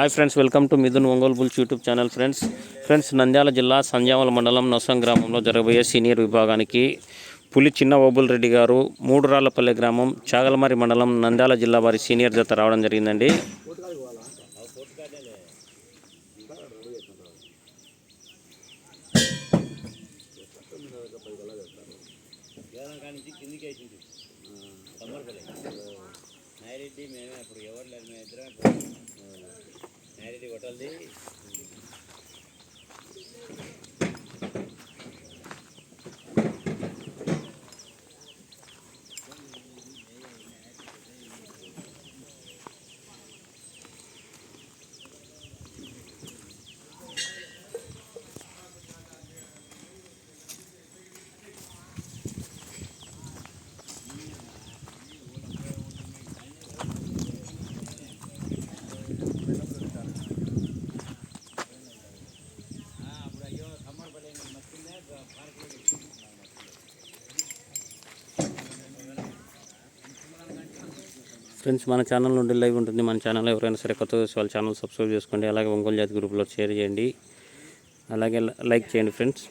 Hi friends welcome to Mithun Ongole bulls YouTube channel friends friends Nandyal జిల్లా సంజామల మండలం నొసం గ్రామంలో జరగబోయే సీనియర్ విభాగానికి పులి చిన్న ఓబుల్ రెడ్డి గారు మూడు రాళ్ళపల్లె గ్రామం చాగలమరి మండలం నంద్యాల జిల్లా వారి సీనియర్ జత రావడం జరిగిందండి. నాయిరెడ్డి మేమే అప్పుడు ఎవరు లేదు మేము ఇద్దరం Matagal. ఫ్రెండ్స్ మన ఛానల్ నుండి లైవ్ ఉంటుంది. మన ఛానల్ ఎవరైనా సరే కొత్త వాళ్ళ ఛానల్ సబ్స్క్రైబ్ చేసుకోండి. అలాగే ఒంగోలు జాతి గ్రూప్లో షేర్ చేయండి. అలాగే లైక్ చేయండి ఫ్రెండ్స్.